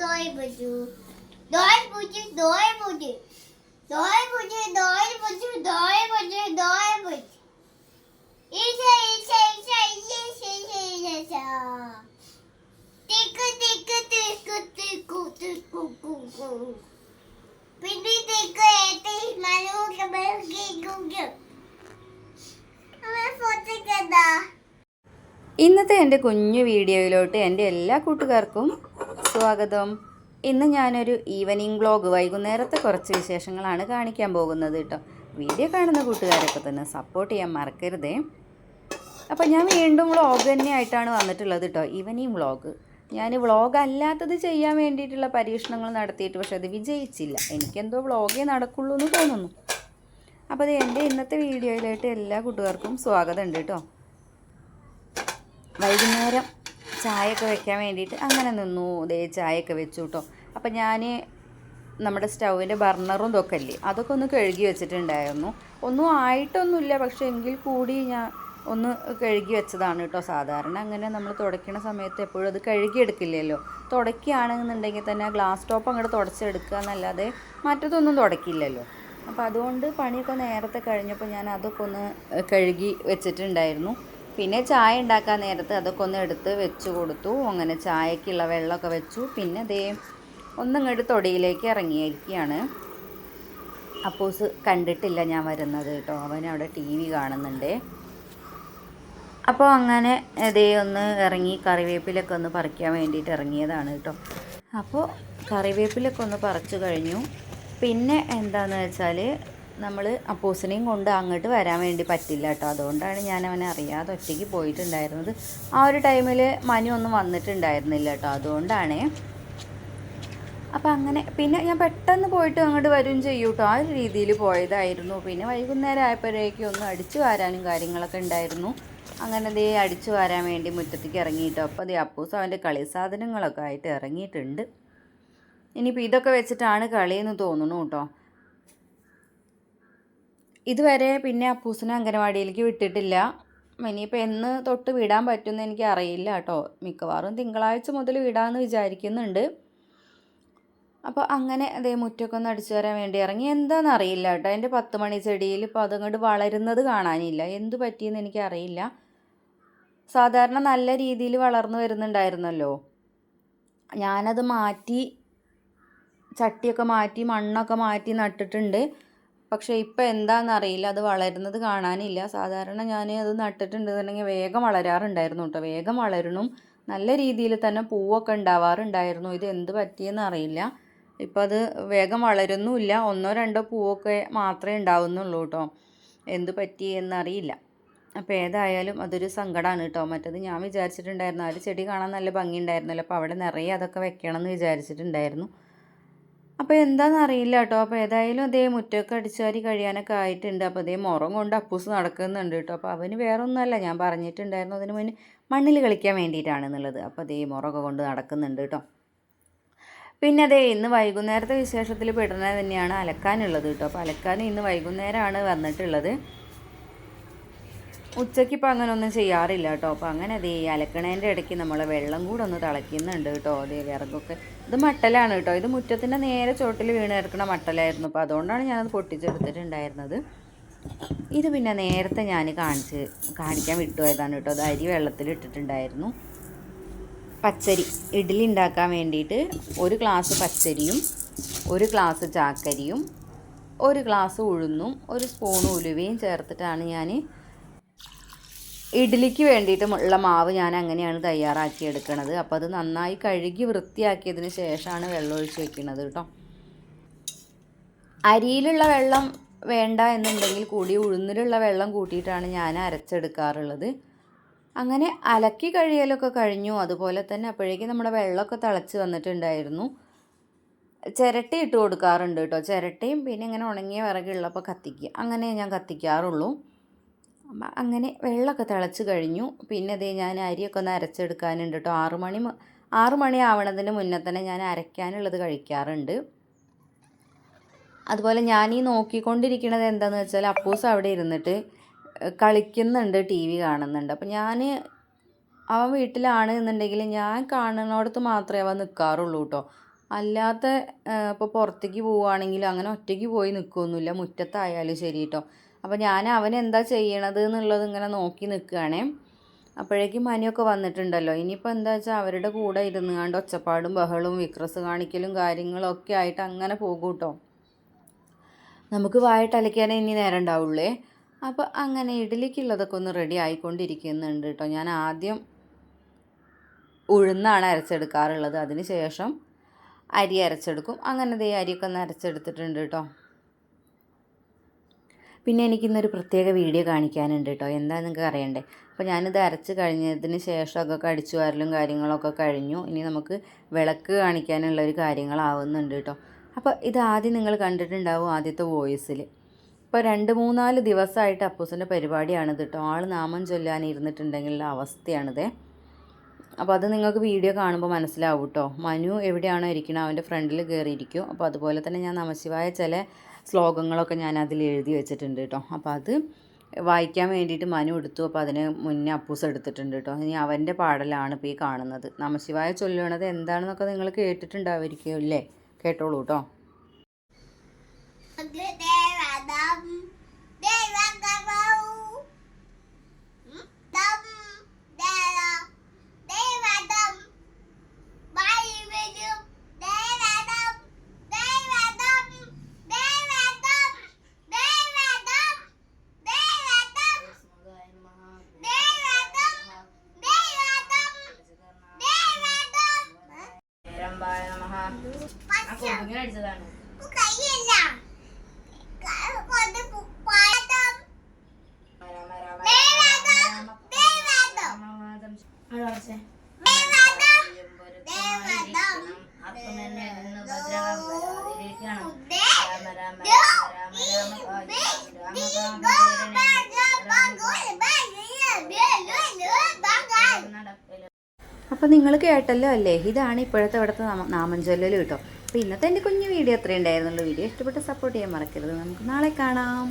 ദോയ് ബജു ദോയ് ബുജു ദോയ് ബുജു ദോയ് ബുജു ദോയ് ബുജു ദോയ് ബുജു ദോയ് ബുജു ഈശ ഈശ ഈശ ഈശ ഈശ ഈശ ഈശ തിക്കു തിക്കു തിക്കു തിക്കു തിക്കു കുക്കു പിന്നെ തിക്കു ഏത്തി മനു കണ്ടാ ഇന്നത്തെ എന്റെ കുഞ്ഞു വീഡിയോയിലോട്ട് എന്റെ എല്ലാ കൂട്ടുകാർക്കും സ്വാഗതം. ഇന്ന് ഞാനൊരു ഈവനിങ് വ്ളോഗ് വൈകുന്നേരത്തെ കുറച്ച് വിശേഷങ്ങളാണ് കാണിക്കാൻ പോകുന്നത് കേട്ടോ. വീഡിയോ കാണുന്ന കൂട്ടുകാരൊക്കെ തന്നെ സപ്പോർട്ട് ചെയ്യാൻ മറക്കരുതേ. അപ്പോൾ ഞാൻ വീണ്ടും വ്ളോഗ് തന്നെയായിട്ടാണ് വന്നിട്ടുള്ളത് കേട്ടോ ഈവനിങ് വ്ളോഗ്. ഞാൻ വ്ളോഗ് അല്ലാത്തത് ചെയ്യാൻ വേണ്ടിയിട്ടുള്ള പരീക്ഷണങ്ങൾ നടത്തിയിട്ട് പക്ഷേ അത് വിജയിച്ചില്ല. എനിക്കെന്തോ വ്ളോഗേ നടക്കുള്ളൂ എന്ന് തോന്നുന്നു. അപ്പോൾ അത് എന്റെ ഇന്നത്തെ വീഡിയോയിലായിട്ട് എല്ലാ കൂട്ടുകാർക്കും സ്വാഗതം ഉണ്ട് കേട്ടോ. വൈകുന്നേരം ചായയൊക്കെ വെക്കാൻ വേണ്ടിയിട്ട് അങ്ങനെ നിന്നു. ദേ ചായയൊക്കെ വെച്ചു കേട്ടോ അപ്പം ഞാൻ നമ്മുടെ സ്റ്റൗവിന്റെ ബർണറും ഇതൊക്കെ അല്ലേ അതൊക്കെ ഒന്ന് കഴുകി വെച്ചിട്ടുണ്ടായിരുന്നു. ഒന്നും ആയിട്ടൊന്നുമില്ല പക്ഷേ എങ്കിൽ കൂടി ഞാൻ ഒന്ന് കഴുകി വെച്ചതാണ് കേട്ടോ സാധാരണ. അങ്ങനെ നമ്മൾ തുടയ്ക്കണ സമയത്ത് എപ്പോഴും അത് കഴുകിയെടുക്കില്ലല്ലോ തുടയ്ക്കുകയാണെന്നുണ്ടെങ്കിൽ തന്നെ ഗ്ലാസ് ടോപ്പ് അങ്ങോട്ട് തുടച്ചെടുക്കുക എന്നല്ലാതെ മറ്റതൊന്നും തുടയ്ക്കില്ലല്ലോ അപ്പോൾ അതുകൊണ്ട് പണിയൊക്കെ നേരത്തെ കഴിഞ്ഞപ്പോൾ ഞാൻ അതൊക്കെ ഒന്ന് കഴുകി വെച്ചിട്ടുണ്ടായിരുന്നു. പിന്നെ ചായ ഉണ്ടാക്കാൻ നേരത്ത് അതൊക്കെ ഒന്ന് എടുത്ത് വെച്ച് കൊടുത്തു. അങ്ങനെ ചായക്കുള്ള വെള്ളമൊക്കെ വെച്ചു. പിന്നെ ദേ ഒന്നിങ്ങോട്ട് തൊടിയിലേക്ക് ഇറങ്ങിയിരിക്കുകയാണ്. അപ്പോസ് കണ്ടിട്ടില്ല ഞാൻ വരുന്നത് കേട്ടോ. അവൻ അവിടെ ടി വി കാണുന്നുണ്ട്. അപ്പോൾ അങ്ങനെ ദേ ഒന്ന് ഇറങ്ങി കറിവേപ്പിലൊക്കെ ഒന്ന് പറിക്കാൻ വേണ്ടിയിട്ട് ഇറങ്ങിയതാണ് കേട്ടോ. അപ്പോൾ കറിവേപ്പിലൊക്കെ ഒന്ന് പറിച്ചു കഴിഞ്ഞു. പിന്നെ എന്താണെന്ന് വെച്ചാൽ നമ്മൾ അപ്പൂസിനെയും കൊണ്ട് അങ്ങോട്ട് വരാൻ വേണ്ടി പറ്റില്ല കേട്ടോ. അതുകൊണ്ടാണ് ഞാൻ അവനെ അറിയാതെ ഒറ്റയ്ക്ക് പോയിട്ടുണ്ടായിരുന്നത്. ആ ഒരു ടൈമിൽ മനു ഒന്നും വന്നിട്ടുണ്ടായിരുന്നില്ല കേട്ടോ. അതുകൊണ്ടാണേ. അപ്പം അങ്ങനെ പിന്നെ ഞാൻ പെട്ടെന്ന് പോയിട്ട് അങ്ങോട്ട് വരും ചെയ്യും കേട്ടോ. ആ ഒരു രീതിയിൽ പോയതായിരുന്നു. പിന്നെ വൈകുന്നേരം ആയപ്പോഴേക്കും ഒന്ന് അടിച്ചു വാരാനും കാര്യങ്ങളൊക്കെ ഉണ്ടായിരുന്നു. അങ്ങനെ ദേ അടിച്ചു വാരാൻ വേണ്ടി മുറ്റത്തേക്ക് ഇറങ്ങിയിട്ടോ അപ്പോൾ ദേ അപ്പൂസ് അവന്റെ കളി സാധനങ്ങളൊക്കെ ആയിട്ട് ഇറങ്ങിയിട്ടുണ്ട്. ഇനിയിപ്പോൾ ഇതൊക്കെ വെച്ചിട്ടാണ് കളിയെന്ന് തോന്നുന്നു കേട്ടോ. ഇതുവരെ പിന്നെ അപ്പൂസിനെ അംഗനവാടിയിലേക്ക് വിട്ടിട്ടില്ല. ഇനിയിപ്പോൾ എന്ന് തൊട്ട് വിടാൻ പറ്റുമെന്ന് എനിക്ക് അറിയില്ല കേട്ടോ. മിക്കവാറും തിങ്കളാഴ്ച മുതൽ വിടാമെന്ന് വിചാരിക്കുന്നുണ്ട്. അപ്പോൾ അങ്ങനെ അതേ മുറ്റൊക്കെ ഒന്ന് അടിച്ചു വരാൻ വേണ്ടി ഇറങ്ങി. എന്താണെന്ന് അറിയില്ല കേട്ടോ. എന്റെ പത്ത് മണി ചെടിയിൽ ഇപ്പോൾ അതങ്ങോട്ട് വളരുന്നത് കാണാനില്ല. എന്ത് പറ്റിയെന്ന് എനിക്കറിയില്ല സാധാരണ നല്ല രീതിയിൽ വളർന്നു വരുന്നുണ്ടായിരുന്നല്ലോ. ഞാനത് മാറ്റി ചട്ടിയൊക്കെ മാറ്റി മണ്ണൊക്കെ മാറ്റി നട്ടിട്ടുണ്ട്. പക്ഷേ ഇപ്പം എന്താണെന്നറിയില്ല. അത് വളരുന്നത് കാണാനില്ല. സാധാരണ ഞാൻ അത് നട്ടിട്ടുണ്ടെന്നുണ്ടെങ്കിൽ വേഗം വളരാറുണ്ടായിരുന്നു കേട്ടോ. വേഗം വളരണം. നല്ല രീതിയിൽ തന്നെ പൂവൊക്കെ ഉണ്ടാവാറുണ്ടായിരുന്നു. ഇത് എന്ത് പറ്റിയെന്ന് അറിയില്ല. ഇപ്പം അത് വേഗം വളരുന്നുമില്ല. ഒന്നോ രണ്ടോ പൂവൊക്കെ മാത്രമേ ഉണ്ടാവുന്നുള്ളൂ കേട്ടോ. എന്ത് പറ്റി എന്നറിയില്ല അപ്പോൾ ഏതായാലും അതൊരു സങ്കടമാണ് കേട്ടോ. മറ്റത് ഞാൻ വിചാരിച്ചിട്ടുണ്ടായിരുന്നു. ആ ഒരു ചെടി കാണാൻ നല്ല ഭംഗി ഉണ്ടായിരുന്നല്ലോ അപ്പോൾ അവിടെ നിറയെ അതൊക്കെ വെക്കണം എന്ന് വിചാരിച്ചിട്ടുണ്ടായിരുന്നു. അപ്പോൾ എന്താണെന്ന് അറിയില്ല കേട്ടോ അപ്പോൾ ഏതായാലും അതേ മുറ്റമൊക്കെ അടിച്ചുവാരി കഴിയാനൊക്കെ ആയിട്ടുണ്ട്. അപ്പോൾ അതേ മുറം കൊണ്ട് അപ്പൂസ് നടക്കുന്നുണ്ട് കേട്ടോ അപ്പോൾ അവന് വേറെ ഒന്നുമല്ല ഞാൻ പറഞ്ഞിട്ടുണ്ടായിരുന്നു അതിന് മുന്നേ മണ്ണിൽ കളിക്കാൻ വേണ്ടിയിട്ടാണെന്നുള്ളത്. അപ്പോൾ അതേ മുറമൊക്കെ കൊണ്ട് നടക്കുന്നുണ്ട് കേട്ടോ പിന്നെ അതേ ഇന്ന് വൈകുന്നേരത്തെ വിശേഷത്തിൽ പെടുന്നത് തന്നെയാണ് അലക്കാനുള്ളത് കേട്ടോ അപ്പോൾ അലക്കാൻ ഇന്ന് വൈകുന്നേരമാണ് വന്നിട്ടുള്ളത്. ഉച്ചയ്ക്ക് ഇപ്പോൾ അങ്ങനെ ഒന്നും ചെയ്യാറില്ല കേട്ടോ. അപ്പോൾ അങ്ങനെ അതേ അലക്കണേന്റെ ഇടയ്ക്ക് നമ്മൾ വെള്ളം കൂടെ ഒന്ന് തിളയ്ക്കുന്നുണ്ട് കേട്ടോ. അതേ വിറകൊക്കെ. ഇത് മട്ടലാണ് കേട്ടോ. ഇത് മുറ്റത്തിന്റെ നേരെ ചോട്ടിൽ വീണ് കിടക്കുന്ന മട്ടലായിരുന്നു. അപ്പോൾ അതുകൊണ്ടാണ് ഞാനത് പൊട്ടിച്ചെടുത്തിട്ടുണ്ടായിരുന്നത്. ഇത് പിന്നെ നേരത്തെ ഞാൻ കാണിച്ച് കാണിക്കാൻ വിട്ടുപോയതാണ് കേട്ടോ. അത് അരി വെള്ളത്തിൽ ഇട്ടിട്ടുണ്ടായിരുന്നു. പച്ചരി. ഇഡ്ഡലി ഉണ്ടാക്കാൻ വേണ്ടിയിട്ട് ഒരു ഗ്ലാസ് പച്ചരിയും ഒരു ഗ്ലാസ് ചാക്കരിയും ഒരു ഗ്ലാസ് ഉഴുന്നും ഒരു സ്പൂൺ ഉലുവയും ചേർത്തിട്ടാണ് ഞാൻ ഇഡ്ഡലിക്ക് വേണ്ടിയിട്ടുള്ള മാവ് ഞാൻ അങ്ങനെയാണ് തയ്യാറാക്കി എടുക്കുന്നത് അപ്പോൾ അത് നന്നായി കഴുകി വൃത്തിയാക്കിയതിന് ശേഷമാണ് വെള്ളം ഒഴിച്ച് വെക്കുന്നത് കേട്ടോ. അരിയിലുള്ള വെള്ളം വേണ്ട എന്നുണ്ടെങ്കിൽ കൂടി ഉഴുന്നിലുള്ള വെള്ളം കൂട്ടിയിട്ടാണ് ഞാൻ അരച്ചെടുക്കാറുള്ളത്. അങ്ങനെ അലക്കി കഴിയലൊക്കെ കഴിഞ്ഞു. അതുപോലെ തന്നെ അപ്പോഴേക്കും നമ്മുടെ വെള്ളമൊക്കെ തിളച്ച് വന്നിട്ടുണ്ടായിരുന്നു. ചിരട്ട ഇട്ട് കൊടുക്കാറുണ്ട് കേട്ടോ. ചിരട്ടയും പിന്നെ ഇങ്ങനെ ഉണങ്ങിയ വിറകുള്ളപ്പോൾ കത്തിക്കുക. അങ്ങനെ ഞാൻ കത്തിക്കാറുള്ളൂ. അപ്പം അങ്ങനെ വെള്ളമൊക്കെ തിളച്ച് കഴിഞ്ഞു. പിന്നെ അതേ ഞാൻ അരിയൊക്കെ ഒന്ന് അരച്ചെടുക്കാനുണ്ട് കേട്ടോ. ആറു മണി ആറു മണി ആവണതിന് മുന്നേ തന്നെ ഞാൻ അരയ്ക്കാനുള്ളത് കഴിക്കാറുണ്ട്. അതുപോലെ ഞാൻ ഈ നോക്കിക്കൊണ്ടിരിക്കുന്നത് എന്താണെന്ന് വെച്ചാൽ അപ്പൂസ് അവിടെ ഇരുന്നിട്ട് കളിക്കുന്നുണ്ട് ടി വി കാണുന്നുണ്ട്. അപ്പം ഞാൻ അവൻ വീട്ടിലാണ് എന്നുണ്ടെങ്കിൽ ഞാൻ കാണുന്നിടത്ത് മാത്രമേ അവൻ നിൽക്കാറുള്ളൂ കേട്ടോ. അല്ലാത്ത ഇപ്പോൾ പുറത്തേക്ക് പോവുകയാണെങ്കിലും അങ്ങനെ ഒറ്റയ്ക്ക് പോയി നിൽക്കുകയൊന്നുമില്ല. മുറ്റത്തായാലും ശരി കേട്ടോ. അപ്പോൾ ഞാൻ അവൻ എന്താ ചെയ്യണത് എന്നുള്ളത് ഇങ്ങനെ നോക്കി നിൽക്കുകയാണേ അപ്പോഴേക്കും മനിയൊക്കെ വന്നിട്ടുണ്ടല്ലോ. ഇനിയിപ്പോൾ എന്താ വെച്ചാൽ അവരുടെ കൂടെ ഇരുന്ന് കണ്ട് ഒച്ചപ്പാടും ബഹളവും വിക്രസ് കാണിക്കലും കാര്യങ്ങളൊക്കെ ആയിട്ട് അങ്ങനെ പോകും കേട്ടോ നമുക്ക് വായിട്ട് അലയ്ക്കാനേ ഇനി നേരം ഉണ്ടാവുള്ളേ. അപ്പോൾ അങ്ങനെ ഇഡലിക്കുള്ളതൊക്കെ ഒന്ന് റെഡി ആയിക്കൊണ്ടിരിക്കുന്നുണ്ട് കേട്ടോ. ഞാൻ ആദ്യം ഉഴുന്നാണ് അരച്ചെടുക്കാറുള്ളത്. അതിന് ശേഷം അരി അരച്ചെടുക്കും. അങ്ങനെ ദേ അരിയൊക്കെ ഒന്ന് അരച്ചെടുത്തിട്ടുണ്ട് കേട്ടോ. പിന്നെ എനിക്കിന്നൊരു പ്രത്യേക വീഡിയോ കാണിക്കാനുണ്ട് കേട്ടോ. എന്താ നിങ്ങൾക്ക് അറിയണ്ടേ? അപ്പോൾ ഞാനിത് അരച്ച് കഴിഞ്ഞതിന് ശേഷമൊക്കെ അടിച്ചു വാരലും കാര്യങ്ങളൊക്കെ കഴിഞ്ഞു. ഇനി നമുക്ക് വിളക്ക് കാണിക്കാനുള്ള ഒരു കാര്യങ്ങളാവുന്നുണ്ട് കേട്ടോ. അപ്പോൾ ഇത് ആദ്യം നിങ്ങൾ കണ്ടിട്ടുണ്ടാവും ആദ്യത്തെ വോയിസിൽ. ഇപ്പോൾ രണ്ട് മൂന്നാൽ ദിവസമായിട്ട് അപ്പൂസിന്റെ പരിപാടിയാണിത് കേട്ടോ. ആൾ നാമം ചൊല്ലാനിരുന്നിട്ടുണ്ടെങ്കിലുള്ള അവസ്ഥയാണിത്. അപ്പോൾ അത് നിങ്ങൾക്ക് വീഡിയോ കാണുമ്പോൾ മനസ്സിലാവും കേട്ടോ. മനു എവിടെയാണോ ഇരിക്കണോ അവന്റെ ഫ്രണ്ടിൽ കയറിയിരിക്കും. അപ്പോൾ അതുപോലെ തന്നെ ഞാൻ നമശിവായ ചില ശ്ലോകങ്ങളൊക്കെ ഞാൻ അതിൽ എഴുതി വെച്ചിട്ടുണ്ട് കേട്ടോ. അപ്പോൾ അത് വായിക്കാൻ വേണ്ടിയിട്ട് മനു എടുത്തു. അപ്പോൾ അതിന് മുന്നേ അപ്പൂസ് എടുത്തിട്ടുണ്ട് കേട്ടോ. ഇനി അവന്റെ പാടലാണ് ഇപ്പോൾ ഈ കാണുന്നത്. നമശിവായ ചൊല്ലണത് എന്താണെന്നൊക്കെ നിങ്ങൾ കേട്ടിട്ടുണ്ടാവുമായിരിക്കും അല്ലേ? കേട്ടോളൂ കേട്ടോ. അങ്ങനെ അടിച്ചതാണ് അപ്പോൾ നിങ്ങൾ കേട്ടല്ലോ അല്ലേ ഇതാണ് ഇപ്പോഴത്തെ ഇവിടുത്തെ നാമഞ്ചൊല്ലൽ കേട്ടോ അപ്പോൾ ഇന്നത്തെ എന്റെ കുഞ്ഞു വീഡിയോ അത്രയും ഉണ്ടായിരുന്നുള്ളൂ. വീഡിയോ ഇഷ്ടപ്പെട്ട് സപ്പോർട്ട് ചെയ്യാൻ മറക്കരുത്. നമുക്ക് നാളെ കാണാം.